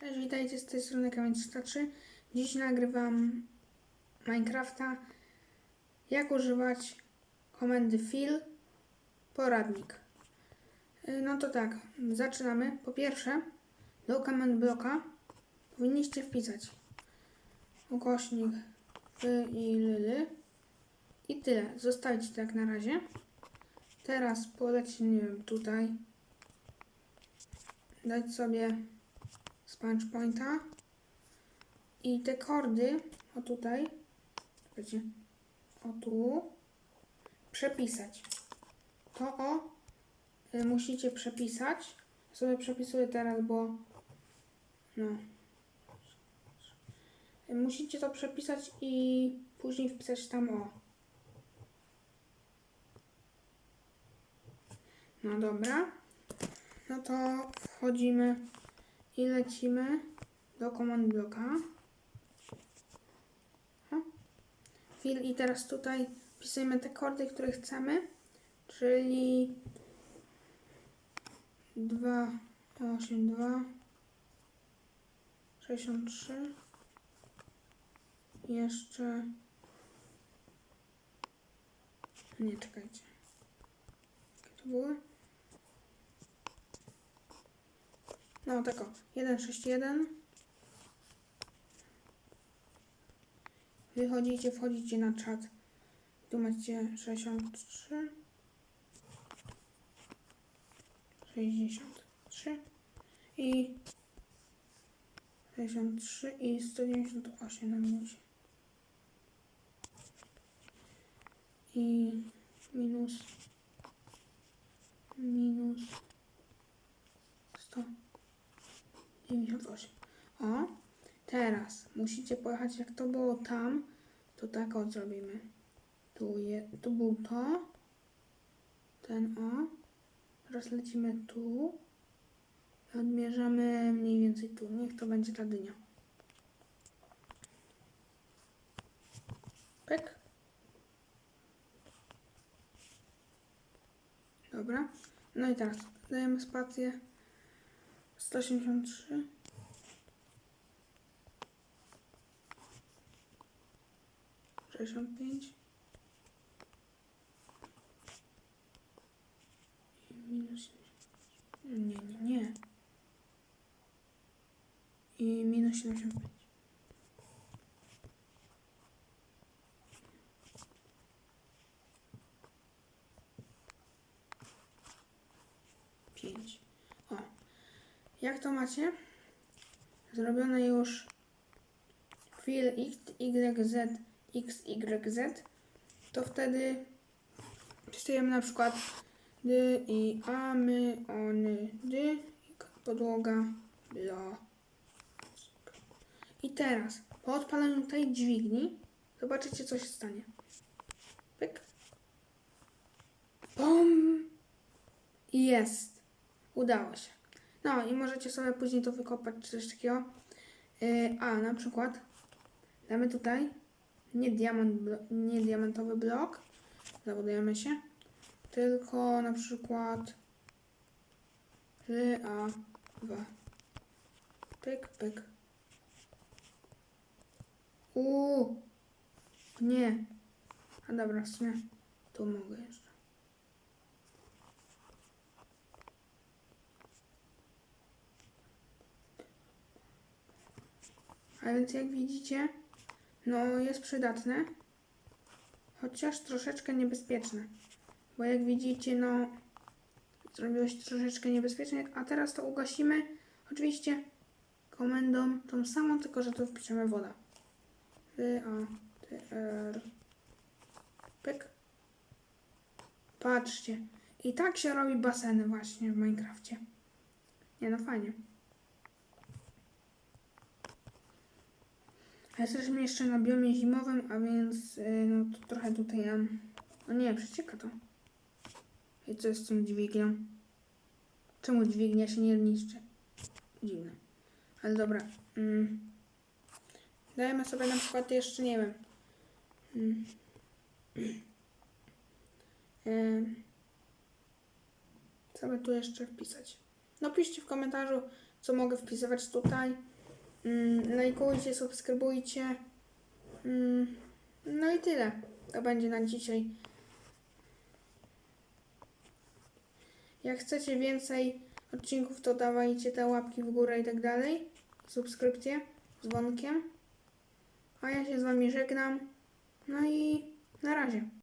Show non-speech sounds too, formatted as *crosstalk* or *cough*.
Cześć, witajcie z tej strony Kamienica 3. Dziś nagrywam Minecrafta. Jak używać komendy fill poradnik. Y, No to tak, zaczynamy. Po pierwsze, do command bloka powinniście wpisać ukośnik y i lyly i tyle. Zostawić tak na razie. Teraz polecić, nie wiem, tutaj. Dać sobie sponge pointa i te kordy, o tutaj, wiecie, o tu, przepisać. To o y, musicie przepisać. Sobie przepisuję teraz, bo no. Y, Musicie to przepisać i później wpisać tam o. No dobra. No to wchodzimy i lecimy do command bloka. I teraz tutaj wpisujemy te kordy, które chcemy, czyli 2, 8, 2, 63 i jeszcze nie czekajcie. Jakie to były? No tak o, 161. Wychodzicie, wchodzicie na czat. Tu macie 63. 63 i 63 i 198 na minusie. I minus 98. O, teraz musicie pojechać jak to było tam, to tak o zrobimy. Tu, je, tu był to, ten o. Teraz lecimy tu odmierzamy mniej więcej tu. Niech to będzie ta dynia. Pyk. Dobra. No i teraz dajemy spację. 183. Sześćdziesiąt pięć. I minus. Nie, nie, nie. I minus 75. Pięć. O. Jak to macie? Zrobione już fill x, y, z, x, y, z, to wtedy wpisujemy na przykład dy i a, my, ony, i podłoga, bla. I teraz po odpaleniu tej dźwigni zobaczycie co się stanie. Pyk. Jest. Udało się. No i możecie sobie później to wykopać czy coś takiego. Yy, a na przykład damy tutaj nie, diamant, blo- nie diamentowy blok, zabudujemy się, tylko na przykład A, 2. Pyk, pyk. Nie. A dobra, w sumie tu mogę jeszcze. A więc jak widzicie, no jest przydatne, chociaż troszeczkę niebezpieczne. Bo jak widzicie, no zrobiło się troszeczkę niebezpiecznie, a teraz to ugasimy. Oczywiście komendą tą samą, tylko że tu wpiszemy woda. W, A, T, R. Pyk. Patrzcie. I tak się robi baseny właśnie w Minecrafcie. Nie no, fajnie. Jesteśmy jeszcze na biomie zimowym, a więc yy, no to trochę tutaj mam. No nie, przecieka to. I co jest z tą dźwignią? Czemu dźwignia się nie niszczy? Dziwne. Ale dobra. Mm. Dajemy sobie na przykład jeszcze, nie wiem. Mm. *clears throat* Em, Co by tu jeszcze wpisać? No piszcie w komentarzu, co mogę wpisywać tutaj. Mm, lajkujcie, subskrybujcie. Mm, no i tyle. To będzie na dzisiaj. Jak chcecie więcej odcinków, to dawajcie te łapki w górę i tak dalej. Subskrypcje z dzwonkiem. A ja się z wami żegnam. No i na razie.